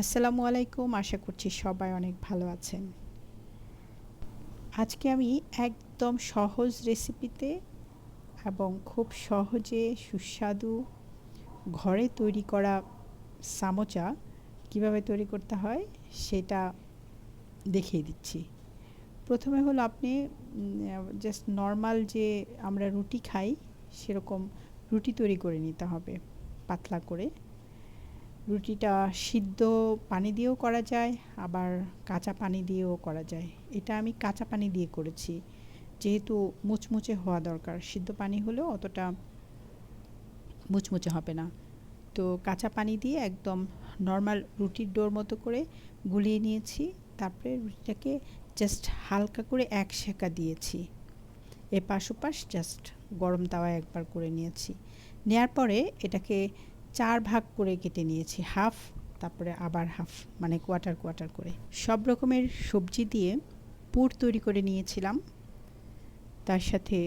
আসসালামু আলাইকুম আশা করছি সবাই অনেক ভালো আছেন। আজকে আমি একদম সহজ রেসিপিতে এবং খুব সহজে সুস্বাদু ঘরে তৈরি করা সামোচা কীভাবে তৈরি করতে হয় সেটা দেখিয়ে দিচ্ছি। প্রথমে হলো আপনি জাস্ট নর্মাল যে আমরা রুটি খাই সেরকম রুটি তৈরি করে নিতে হবে, পাতলা করে। রুটিটা সিদ্ধ পানি দিয়েও করা যায়, আবার কাঁচা পানি দিয়েও করা যায়। এটা আমি কাঁচা পানি দিয়ে করেছি। যেহেতু মুচমুচে হওয়া দরকার, সিদ্ধ পানি হলেও অতটা মুচমুচে হবে না। তো কাঁচা পানি দিয়ে একদম নর্মাল রুটির ডোর মতো করে গুলিয়ে নিয়েছি, তারপরে রুটিটাকে জাস্ট হালকা করে এক শেখা দিয়েছি। এপাশ ওপাশ জাস্ট গরম তাওয়ায় একবার করে নিয়েছি। নেয়ার পরে এটাকে চার ভাগ করে কেটে নিয়েছি, হাফ, তারপরে আবার হাফ মানে কোয়াটার কোয়াটার করে। সব রকমের সবজি দিয়ে পুর তৈরি করে নিয়েছিলাম। তার সাথে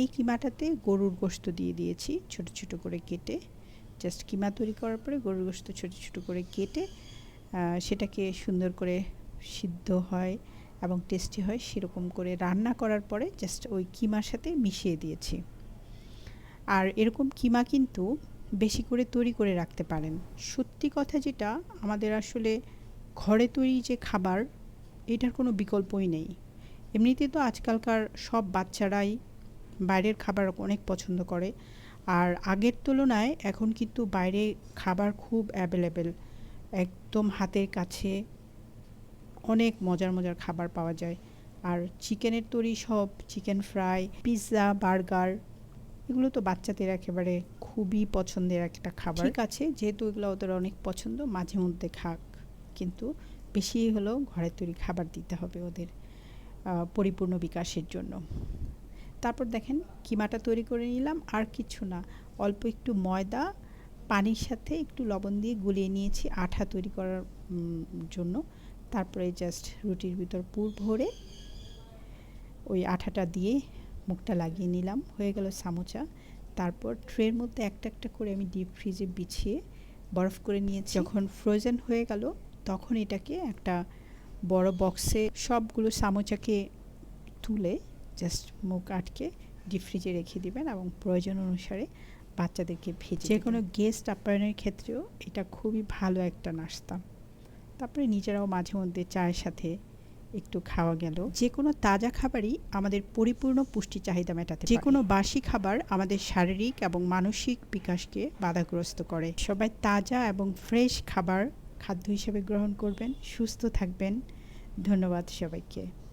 এই কিমাটাতে গরুর গোস্ত দিয়ে দিয়েছি, ছোট ছোট করে কেটে। জাস্ট কিমা তৈরি করার পরে গরুর গোস্ত ছোট ছোট করে কেটে সেটাকে সুন্দর করে সিদ্ধ হয় এবং টেস্টি হয়, সেরকম করে রান্না করার পরে জাস্ট ওই কিমার সাথে মিশিয়ে দিয়েছি। আর এরকম কিমা কিন্তু বেশি করে তৈরি করে রাখতে পারেন। সত্যি কথা যেটা, আমাদের আসলে ঘরে তৈরি যে খাবার, এটার কোনো বিকল্পই নেই। এমনিতে তো আজকালকার সব বাচ্চারাই বাইরের খাবার অনেক পছন্দ করে। আর আগের তুলনায় এখন কিন্তু বাইরে খাবার খুব অ্যাভেলেবেল একদম হাতের কাছে অনেক মজার মজার খাবার পাওয়া যায়। আর চিকেনের তৈরি সব, চিকেন ফ্রাই, পিৎজা, বার্গার এগুলো তো বাচ্চাদের একেবারে খুবই পছন্দের একটা খাবার। ঠিক আছে, যেহেতু এগুলো ওদের অনেক পছন্দ, মাঝে মধ্যে খাক। কিন্তু বেশি হলেও ঘরে তৈরি খাবার দিতে হবে ওদের পরিপূর্ণ বিকাশের জন্য। তারপর দেখেন, কিমাটা তৈরি করে নিলাম, আর কিছু না। অল্প একটু ময়দা, পানির সাথে একটু লবণ দিয়ে গুলিয়ে নিয়েছি আঠা তৈরি করার জন্য। তারপরে জাস্ট রুটির ভিতর পুর ভরে ওই আঠাটা দিয়ে মুখটা লাগিয়ে নিলাম হয়ে গেল সামোচা। তারপর ট্রের মধ্যে একটা একটা করে আমি ডিপ ফ্রিজে বিছিয়ে বরফ করে নিয়েছি। যখন ফ্রোজেন হয়ে গেল তখন এটাকে একটা বড় বক্সে সবগুলো সামোচাকে তুলে জাস্ট মুখ আটকে ডিপ ফ্রিজে রেখে দিবেন এবং প্রয়োজন অনুসারে বাচ্চাদেরকে ভেজে যে কোনো গেস্ট আপ্যায়নের ক্ষেত্রেও এটা খুবই ভালো একটা নাস্তা। তারপরে নিজেরাও মাঝে মধ্যে চায়ের সাথে একটু খাওয়া গেল। যে কোনো তাজা খাবারই আমাদের পরিপূর্ণ পুষ্টি চাহিদা মেটাতে যে কোনো বাসি খাবার আমাদের শারীরিক এবং মানসিক বিকাশকে বাধাগ্রস্ত করে। সবাই তাজা এবং ফ্রেশ খাবার খাদ্য হিসেবে গ্রহণ করবেন, সুস্থ থাকবেন। ধন্যবাদ সবাইকে।